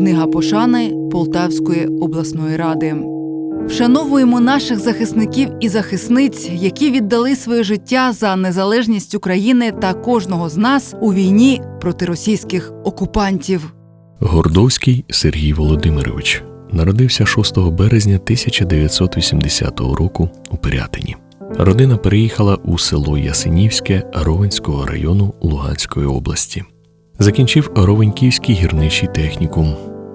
Книга пошани Полтавської обласної ради. Вшановуємо наших захисників і захисниць, які віддали своє життя за незалежність України та кожного з нас у війні проти російських окупантів. Гордовський Сергій Володимирович народився 6 березня 1980 року у Пирятині. Родина переїхала у село Ясенівське Ровенського району Луганської області. Закінчив Ровеньківський гірничий технікум.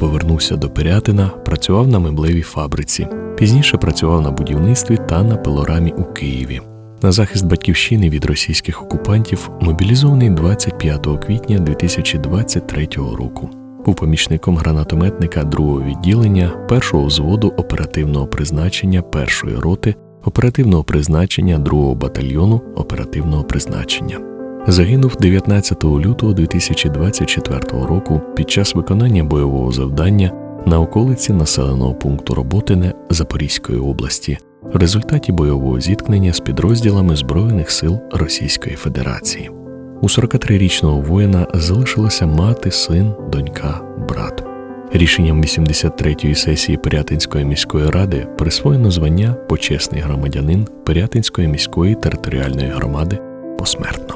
Повернувся до Пирятина, працював на меблевій фабриці. Пізніше працював на будівництві та на пилорамі у Києві. На захист батьківщини від російських окупантів мобілізований 25 квітня 2023 року. Був помічником гранатометника другого відділення першого взводу оперативного призначення першої роти оперативного призначення другого батальйону оперативного призначення. Загинув 19 лютого 2024 року під час виконання бойового завдання на околиці населеного пункту Роботине Запорізької області в результаті бойового зіткнення з підрозділами Збройних сил Російської Федерації. У 43-річного воїна залишилася мати, син, донька, брат. Рішенням 83-ї сесії Пирятинської міської ради присвоєно звання почесний громадянин Пирятинської міської територіальної громади посмертно.